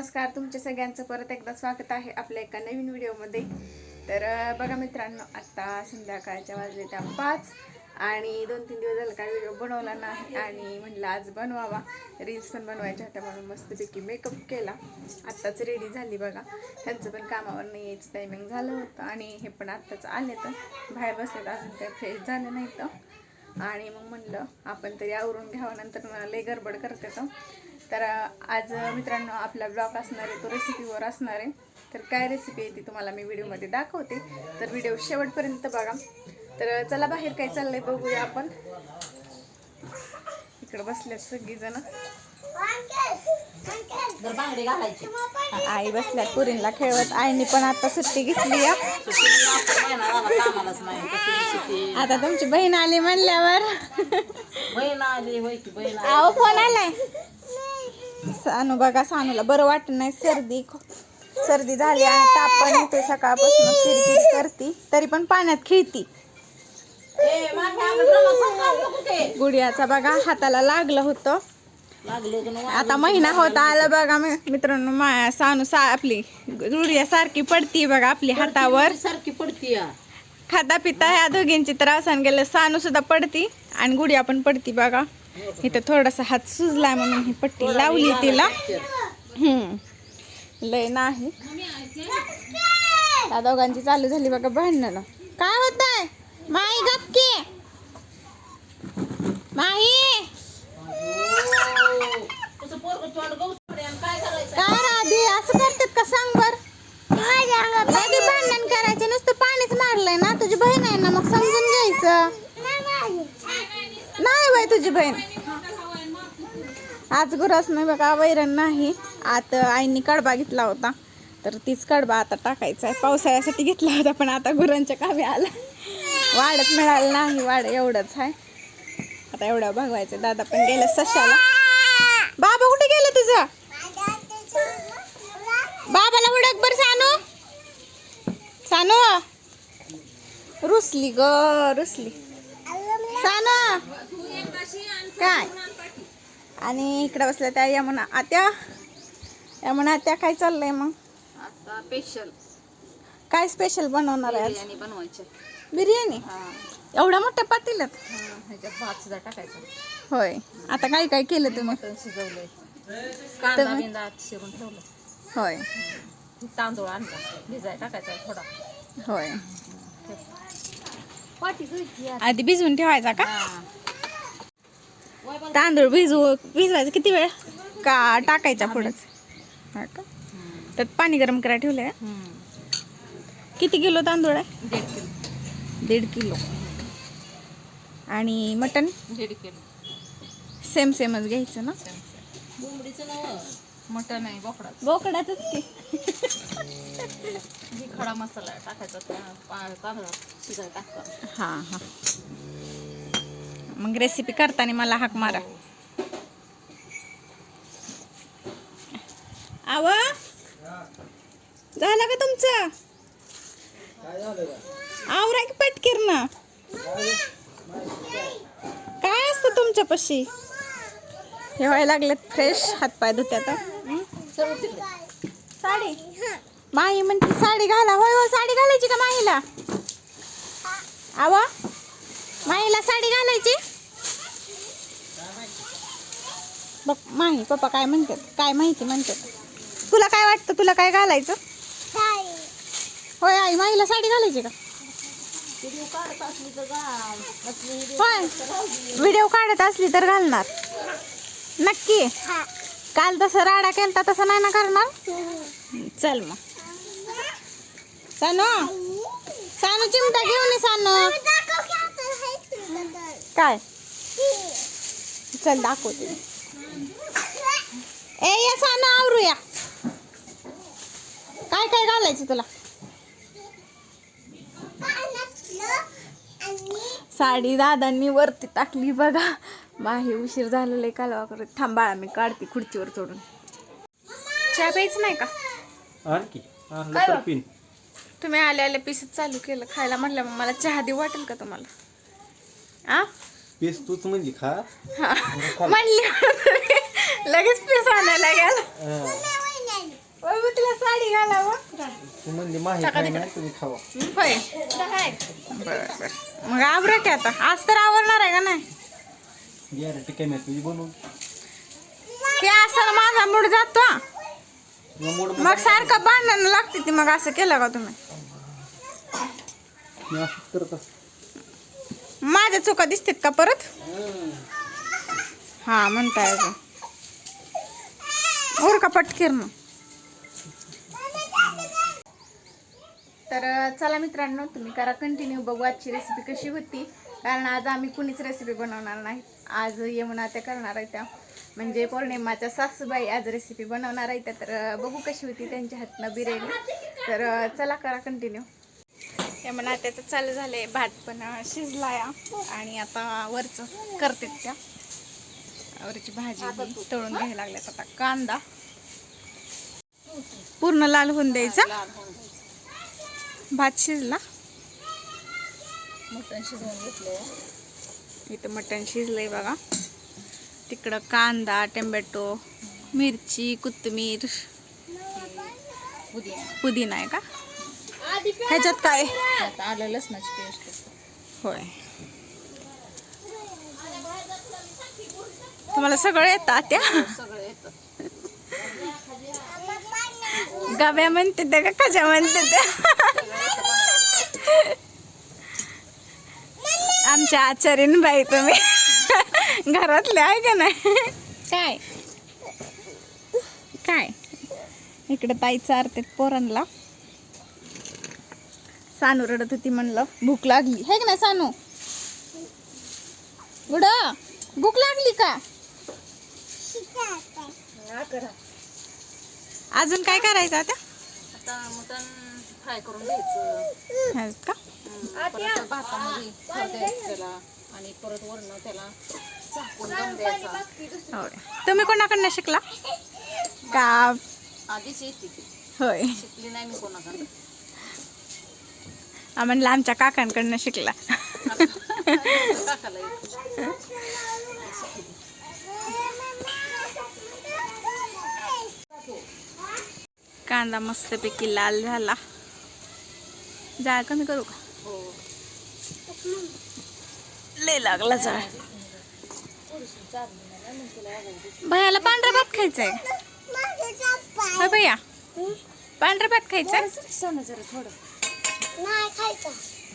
नमस्कार तुमच्या सगळ्यांचं परत एकदा स्वागत आहे आपल्या एका नवीन व्हिडिओमध्ये. तर बघा मित्रांनो आत्ता संध्याकाळच्या वाजले त्या पाच आणि दोन तीन दिवस झालं काय व्हिडिओ बनवला नाही आणि म्हटलं आज बनवावा. रील्स पण बनवायच्या होत्या म्हणून मस्तपैकी मेकअप केला. आत्ताच रेडी झाली बघा. त्यांचं पण कामावर नाही यायचं टायमिंग झालं होतं आणि हे पण आत्ताच आले तर बाहेर बसले तर अजून काही फ्रेश झालं नाही तर. आणि मग म्हणलं आपण तरी आवरून घ्यावं नंतर मला लय गडबड करते तर तर आज मित्रांनो आपला ब्लॉग असणार आहे तो रेसिपीवर असणार आहे. तर काय रेसिपी आहे ती तुम्हाला मी व्हिडिओमध्ये दाखवते. तर व्हिडिओ शेवटपर्यंत बघा. तर चला बाहेर काय चाललंय बघूया आपण. इकडे बसल्यात सगळीजण. आई बसल्यात पुरींला खेळवत. आईने पण आता सुट्टी घेतली आता तुमची बहीण आली म्हणल्यावर. बहीण आली बहीण आहो फोन आलाय. सानू बघा सानूला. बरं वाटत नाही सर्दी. सर्दी झाली आणि ताप पण येतोय. सकाळपासून किरकिर करती. तरी पण पाण्यात खेळती. गुडियाचा बघा हाताला लागलं होतं. आता महिना होत आला बघा मित्रांनो मा सानू सा आपली गुडिया सारखी पडती बघा आपली हातावर. सारखी पडती. खाता पिता ह्या दोघींची तर अवसान गेलं. सानू सुद्धा पडती आणि गुडिया पण पडती बघा. इथं थोडासा हात सुजलाय म्हणून ही पट्टी लावली तिला. लय नाही. त्या दोघांची चालू झाली बघा भांडणं. काय होत आहे माई. माही काय करायचं राधी असं करतात का सांग बर? भांडण करायचे नुसतं पाणीच मारलंय ना तुझी बहीण आहे ना मग समजून घ्यायचं. नाही बाई तुझी बहीण. आज गुरास नाही बघा वैरण नाही. आता आईनी कडबा घेतला होता. तर तीच कडबा आता टाकायचा आहे. पावसाळ्यासाठी घेतला होता पण आता गुरांच्या कामी आला. वाढत मिळालं नाही वाढ एवढंच आहे. आता एवढं बघवायचं दादा पण गेलं सशाला. बाबा कुठे गेलं तुझं? बाबाला उडक बर सानू. सानू. रुसली ग रुसली. सानू. काय? आणि इकडे बसल्या त्या यमुना आत्या. यमुना आत्या काय चाललंय मग? आता स्पेशल काय स्पेशल बनवणार आहे आज? बिर्याणी बनवायची. बिर्याणी? एवढ्या मोठ्या पातेल्यात? ह्याच्यात भात सुद्धा टाकायचा. होय. आता काय काय केलं तुम्ही? मटण शिजवलंय. कांदा बिंदा शिरून ठेवलं. होय. तांदूळ आणला. भिजाय टाकायचा थोडा. होय. आधी भिजवून ठेवायचा का? तांदूळ भिजवू भिजवायचं किती वेळ? का टाकायचा पुढंच? हा का? त्यात पाणी गरम करायला ठेवलंय. किती किलो तांदूळ आहे? दीड किलो. दीड किलो आणि मटन दीड किलो. सेम सेमच घ्यायचं ना? मटण आहे बोकडाचं. बोकडातच की. खडा मसाला टाकायचा टाकता. हां हां. मग रेसिपी करताना मला हाक मारा. आव? झालं का तुमचं? आवरा की पटकीर ना काय असतं तुमच्यापाशी? हे व्हायला लागलेत फ्रेश हातपाय? सर्व तिकडे साडी. माही म्हणते साडी घाला. होय हो साडी घालायची का माहीला आवा माहीला साडी घालायची. बघ माही पप्पा काय म्हणतात काय माहिती म्हणतात. तुला काय वाटतं तुला काय घालायचं? होय आई माहीला साडी घालायची का? होय व्हिडिओ काढत असली तर घालणार. नक्की. काल तसं राडा केलता तसं नाही ना करणार? चल मग. सानू. सानू चिमटा घेऊन सानू. काय? चल दाखवते. ए या सानू आवरूया काय काय घालायचं तुला? साडी दादांनी वरती टाकली बघा. बाही उशीर झालेला आहे कालवा करत. थांबाळा मी काढते खुर्चीवर चढून. चहा प्यायचं नाही का? आणखी. आणलं तर पिन. तुम्ही आले आले पीसच चालू केलं. खायला म्हटलं मग मला चहा देऊ वाटेल का तुम्हाला? आ? पीस तूच म्हणजे खा. हा. म्हणली म्हणून लगेच पीस आणायला गेला. हा. तू म्हणली माहिती टाका नाही तिकडे. ना तुम्ही खावा. होय. बर बर. मग आवरा की आता? आज तर आवरणार आहे का नाही? गॅरंटी कमी आहे तुझी बनवून. ते असं माझा मूड जातो. मग मोड मग सारखं भांडण लागते ती मग असं केलं का तुम्ही? मी असंच करत असतो. माझ्या चुका दिसतात का परत? हा म्हणताय अजून ओर का? पटकेर ना तर चला मित्रांनो तुम्ही करा कंटिन्यू बघू आजची रेसिपी कशी होती. कारण आज आम्ही कुणीच रेसिपी बनवणार नाही. आज यमुना त्या करणार आहे त्या. म्हणजे पौर्णिमाच्या सासूबाई आज रेसिपी बनवणार आहे त्या. तर बघू कशी होती त्यांच्या हातनं बिर्याणी. तर चला करा कंटिन्यू यमुना त्याचं चालू झालंय. भात पण शिजला आणि आता वरचं करते त्या. वरची भाजी तळून घ्यायला लागल्यात आता. कांदा. पूर्ण लाल होऊन द्यायचा. भात शिजला. मटण शिजवून घेतलं इथं मटण शिजलंय बघा. तिकडं कांदा टोमॅटो मिरची कोथिंबीर पुदिना. पुदिना आहे का? ह्याच्यात काय? आलं लसणाची पेस्ट. होय. तुम्हाला सगळं येतं त्या सगळं येतं. गव्या म्हणते त्या का कशा म्हणते त्या? आमच्या आचार्यन बाई तुम्ही. घरातले आहे का नाही? काय? काय? इकडे ताई चारते पोरांना सानू रडत होती म्हणलं. भूक लागली. है का नाही सानू? गुडा. भूक लागली का? अजून काय करायचं आता? आता मटण फ्राय करून घ्यायचं. हे का? परत भातामध्ये थर द्यायचं त्याला आणि परत वरण त्याला झाकून दम द्यायचा होय तुम्ही कोणाकडनं शिकला? का आधीच येते ती. होय. शिकली नाही मी कोणाकडे आमच्या काकांकडनं शिकला. काकाला येते. कांदा मस्तपैकी लाल झाला. जाळ कमी करू का? लय लागला जाळ भैयाला पांढरा भात खायचा आहे भैया. पांढरा भात खायचा आहे?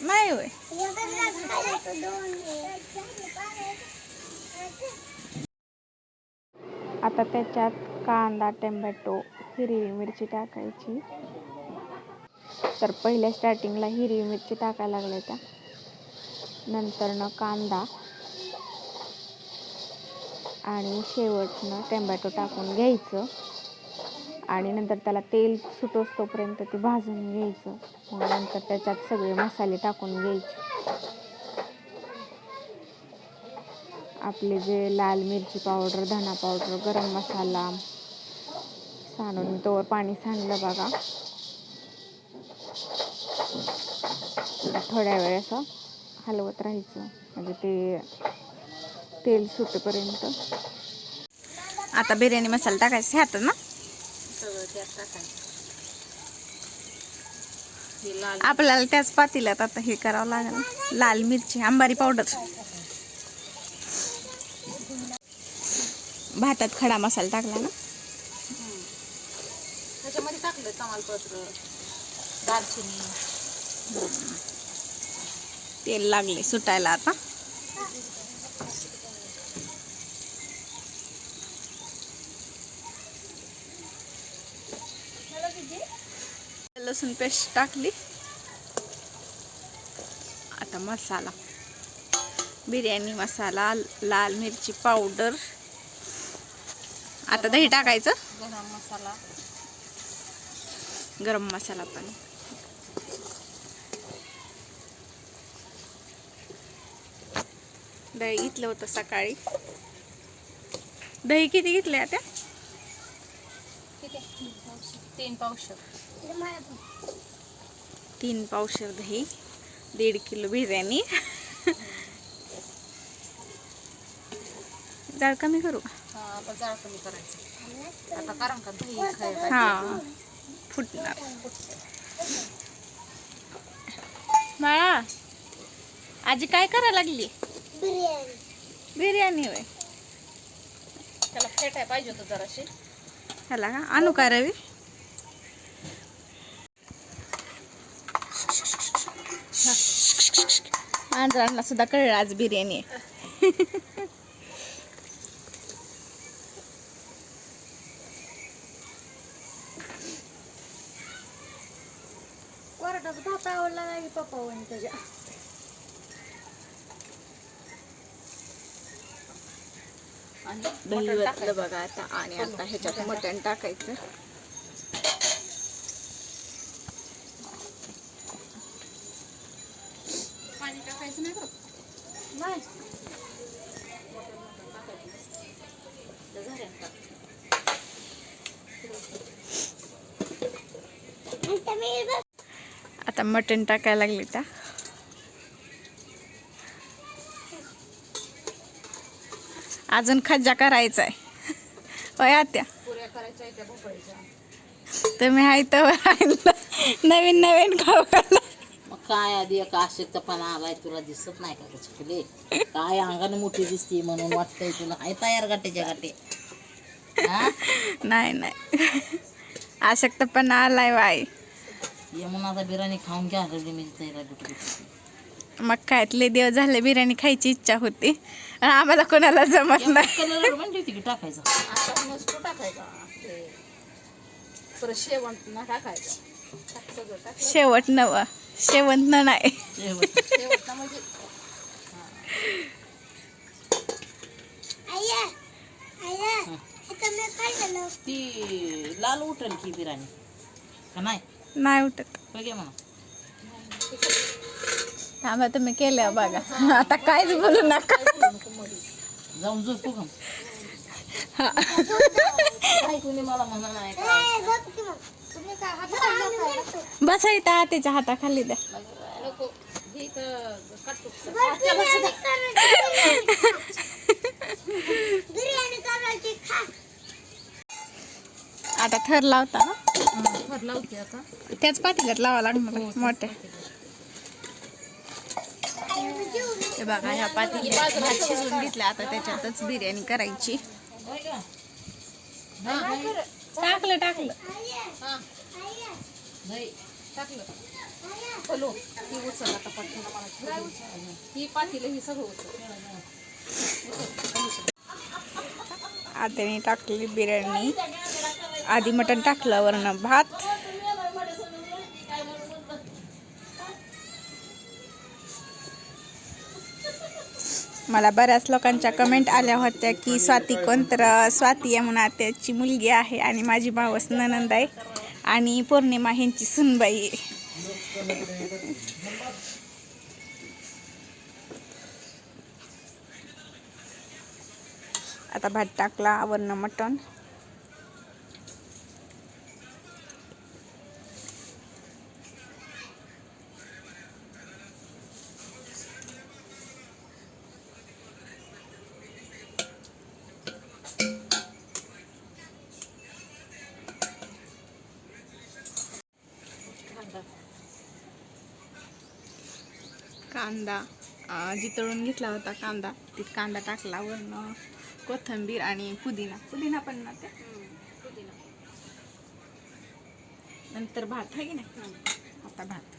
नाही होय. आता त्याच्यात कांदा टोमॅटो हिरवी मिरची टाकायची. तर पहिल्या स्टार्टिंगला हिरवी मिरची टाकायला लागल्या त्या. नंतरनं कांदा आणि शेवटनं टोमॅटो टाकून घ्यायचं. आणि नंतर त्याला तेल सुटोस तोपर्यंत ते भाजून घ्यायचं. मग नंतर त्याच्यात सगळे मसाले टाकून घ्यायचे. आपले जे लाल मिरची पावडर धना पावडर गरम मसाला सांडून तोवर पाणी सांडलं बघा. थोड्या वेळ असं हलवत राहायचं. म्हणजे ते तेल सुटेपर्यंत. आता बिर्याणी मसाला टाकायचा ह्यात ना? सगळं त्यात टाकायचं. लाल आपल्याला त्याच पातेल्यात आता हे करावं लागेल. लाल मिरची आंबारी पावडर. भातात खडा मसाला टाकला ना? त्याच्यामध्ये टाकलं तमालपत्र दालचिनी. तेल लागले सुटायला आता. लसूण पेस्ट टाकली. आता मसाला. बिर्याणी मसाला लाल मिरची पावडर. आता दही टाकायचं. गरम मसाला. गरम मसाला पण. दही घेतलं होतं सकाळी. दही किती घेतले आता? ठीक आहे. तीन पावशर. तीन पावशर. दही दीड किलो बिर्याणी. जाळ कमी करू? हा, जाळ कमी करायचं. आता कारण का दही खायला हा फुटणार. बाळा आजी काय करायला लागली? बिर्याणी. होय. त्याला फेटाय पाहिजे होतं जराशी. ह्याला का? आणू का रवी? मांजरांना सुद्धा कळलं आज बिर्याणी आहे. कोरडाचा भात आवडला नाही पप्पा वणी त्याच्या. आणि दही. बघा आता आणि आता ह्याच्यात मटण टाकायचं. पाणी टाकायचं नाही बरं. नाही. आता मटण टाकायला लागले त्या अजून खज्जा करायचा आहे. होय आत्या? तुम्ही हाय तर नवीन नवीन खाऊ. मग काय आधी एक आशक्तपणा आलाय तुला दिसत नाही का चुकले काय अंगाने मोठी दिसते म्हणून वाटतंय तुला. आहे तयार गाठीच्या गाठी नाही नाही. आशक्तपणा आलाय वाय ये म्हणून आता बिर्याणी खाऊन घ्या मी तयार मग काय लय दिवस झाले बिर्याणी खायची इच्छा होती. आम्हाला कोणाला जमत नाही. कलर म्हणली होती की टाकायचं. आता मस्त टाकायचा ते परत शेवण ना टाकायचं टाक सगळं टाक शेवट नव. शेवंत नाही. शेवट. ती लाल उठल की बिर्याणी का नाही? नाही उठत. बघे म्हणा? थांबा तुम्ही केलं बघा. आता काहीच बोलू नका. जाऊन झोपू का काय. बसा इथं आतेच्या हाताखाली द्या. हे आता थर लावता ना? भर लावते आता. त्याच पातेल्यात लावा लागणार मोठ्या. हे बघा ह्या पातेल्यात भात शिजवून घेतला. आता त्याच्यातच बिर्याणी करायची? टाकलं टाकलं. दही. टाकलं हॅलो उचल आता पाठी ही पातीला ही सगळं उचल. आत्याने टाकलेली बिर्याणी. आधी मटण टाकलं वरनं भात. मला बऱ्याच लोकांच्या कमेंट आल्या होत्या की स्वाती कोणतर स्वाती यमुना म्हणून मुलगी आहे आणि माझी भावस ननंद आहे आणि पौर्णिमा ह्यांची सुनबाई आहे. आता भात टाकला आवरणं मटण. कांदा जी तळून घेतला होता कांदा तित कांदा टाकला वरनं कोथिंबीर आणि पुदिना. पुदिना पण ना ते? नंतर भात आहे की नाही? आता भात.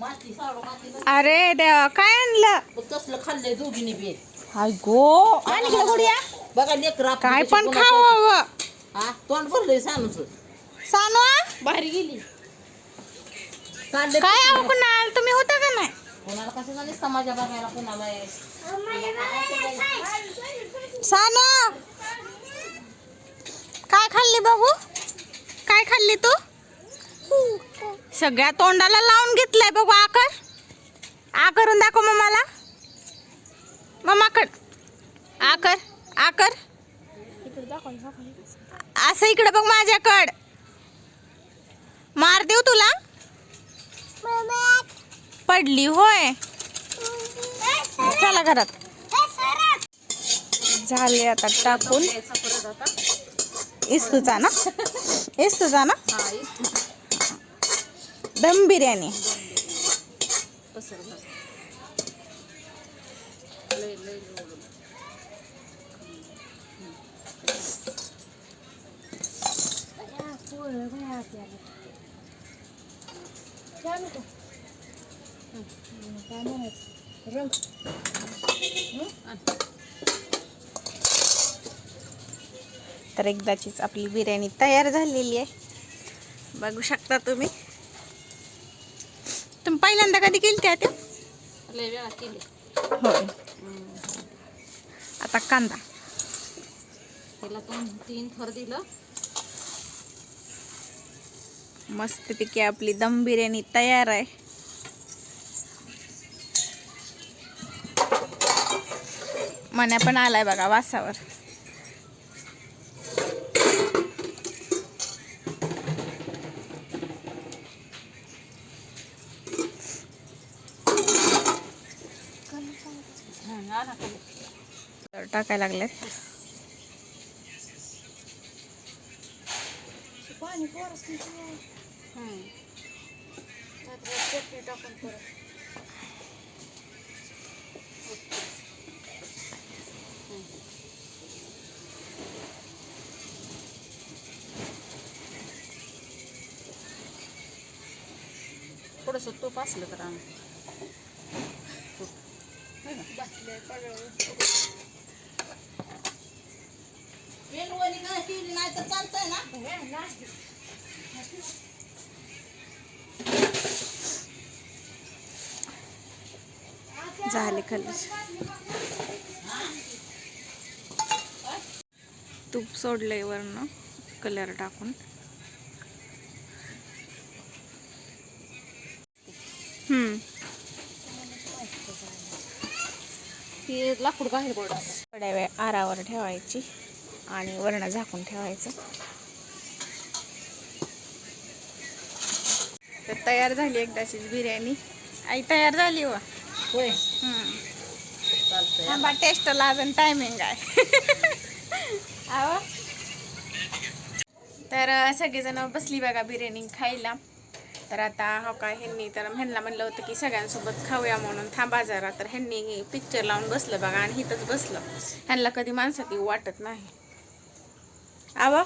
माती साडू माती अरे देवा काय आणलं? तसलं खाल्लंय दोघीने बी. हाय गो आणलं गुडिया. बघा लेकर काय पण खावं हा? तोंड भरलंय सानूच. सानू बाहेर गेली. काय आहो कुणाल? तुम्ही होता का नाही? कोणाला बघायला? कोणाला सानू! काय खाल्ली बघू? काय खाल्ली तू? सगळ्या तोंडाला लावून घेतलंय बघू आकर. आ करून दाखव मम्माला. मम्माकड. आकर. आकर असं इकडे बघ माझ्याकड. मार देऊ तुला. पडली होय. चला घरात. झाले आता टाकून. द्यायचा परत आता इस्तूचा ना इस्तूचा ना. हा इस- तर एकदाचीच आपली बिर्याणी तयार झालेली आहे. बघू शकता तुम्ही. तुम्ही पहिल्यांदा कधी केली त्या त्या लय वेळा केली. होय. आता कांदा. त्याला दोन तीन थर दिलं. मस्तपैकी आपली दम बिर्याणी तयार आहे. मन्या पण आलाय बघा वासावर. तर टाकायला लागलेत. हं. थोडंसं तूप असलं तर आण. वेलवणी ठेवली नाही तर चालतंय ना? झाले खाली तूप सोडलंय वरनं कलर टाकून. ती लाकूड बाहेर थोड्या वेळ आरावर ठेवायची आणि वरण झाकून ठेवायचं. तर तयार झाली एकदाचीच बिर्याणी. आई तयार झाली व. होय. थांबा टेस्टला अजून टायमिंग आहे. आहो तर सगळेजण बसली बघा बिर्याणी खायला. तर आता हो काय ह्यांनी तर ह्यांना म्हणलं होतं की सगळ्यांसोबत खाऊया म्हणून. थांबा जरा. तर ह्यांनी पिक्चर लावून बसलं बघा आणि इथंच बसलं. ह्यांना कधी माणसात येऊ वाटत नाही. आवा.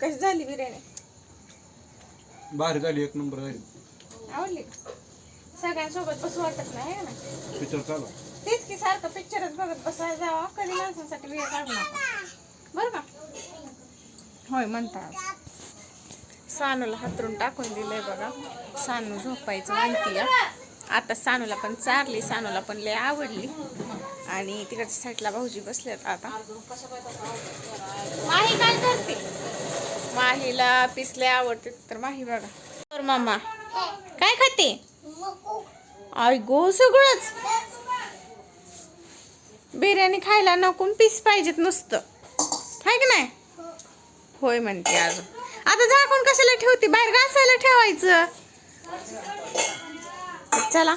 कशी झाली बिर्याणी? बाहेर झाली एक नंबर झाली. आवडली? का? सगळ्यांसोबत बसू वाटत नाही है ना? पिक्चर चालू. तेच की सारखं पिक्चरच बघत बसायला जावा. कधी माणसांसाठी वेळ काढू नका. बरं का? होय म्हणतात सानूला हातरून टाकून दिलंय बघा. सानू झोपायचं म्हणतीय. आता सानूला पण चारली सानूला पण लय आवडली. आणि तिकडच्या साईडला भाऊजी बसलेत आता. माही काय करते? माहीला पिसले आवडते तर माही बघा. तर मामा काय खाते? आई गो सगळंच. बिर्याणी खायला नको पीस पाहिजेत नुसतं. हाय की नाही? होय म्हणते अजून आता झाकून कशाला ठेवते? बाहेर घासायला ठेवायचं. चला.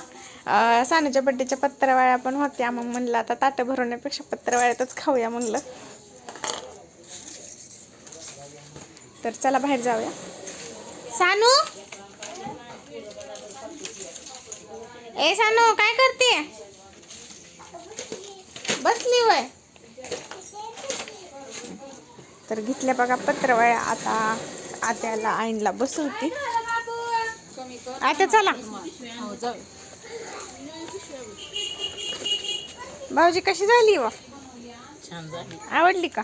सानूच्या बड्डेच्या पत्रावळ्या पण होत्या. मग म्हणलं आता ताटं भरवण्यापेक्षा पत्रावळ्यातच खाऊया म्हणलं. तर चला बाहेर जाऊया. सानू? ए सानू काय करते बसली वय. तर घेतल्या बघा पत्रवळ्या. आता आत्याला आईनला बसवती. आता चला. भाऊजी कशी झाली व? आवडली का?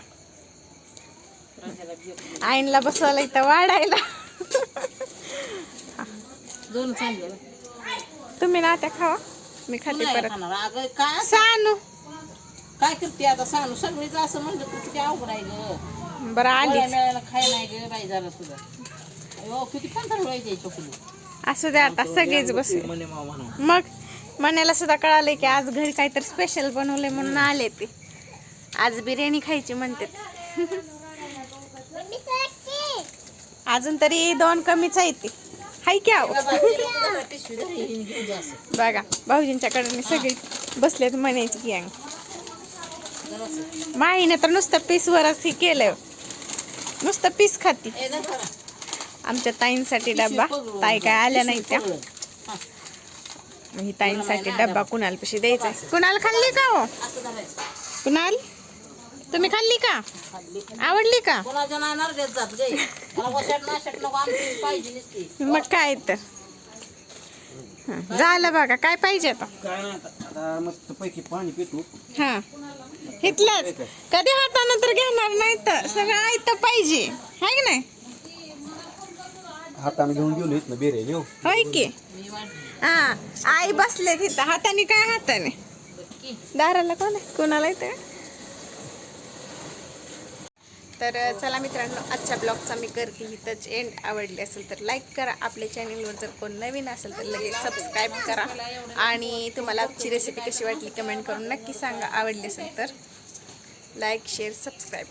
आईनला बसवायला इथं वाढायला. दोन तुम्ही ना त्या खावा. मी तू खाते परत. अगं काय सानू. काय करते आता सांगू सगळीच असं म्हणलं तर किती अवघड आहे ग. बरं आलीच. मिळायला खाय नाही ग बाई झालं तुझं. अयो किती पंधरा व्हायचे चोकुली असू द्या आता सगळेच बसले म्हणे मामा म्हणा मग मण्याला सुद्धा कळालंय की आज घरी काहीतरी स्पेशल बनवलंय म्हणून आले ते. आज बिर्याणी खायची म्हणते अजून तरी दोन कमीच आहे ती. हाय की असं. बघा भाऊजींच्याकडे सगळी बसलेत म्हणायची गँग जरासं. माहीने तर नुसतं पीसवरच हे केलं नुसतं पीस खाती. आमच्या ताईंसाठी डब्बा. ताई काय आल्या नाही त्या. हा, ताईंसाठी डब्बा कुणाल पशी द्यायचा कुणाल खाल्ली का हो. कुणाल? तुम्ही खाल्ली का. आवडली का? मग काय तर. हं, झालं बघा काय पाहिजे आता? काय नाही आता. आता मस्त पैकी पाणी पितो. हा. इथलंच. कधी हातानं तर घेणार नाही तर. सगळं आयतं पाहिजे. हाय की नाही? हाताने घेऊन गेलो इथनं बेरे येऊ होय की? हा. आई बसले तिथं हाताने काय हाताने? दाराला कोण आहे? कोणाला येतं का? तर चला मित्रांनो आजच्या ब्लॉगचा मी करते इथंच एंड आवडली असेल तर लाईक करा. आपल्या चॅनलवर जर कोण नवीन असेल तर लगेच सबस्क्राईब करा. आणि तुम्हाला आजची रेसिपी कशी वाटली कमेंट करून नक्की सांगा. आवडली असेल तर लाईक शेअर सबस्क्राईब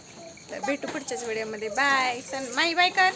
तर भेटू पुढच्याच व्हिडिओमध्ये बाय सन माई बाय कर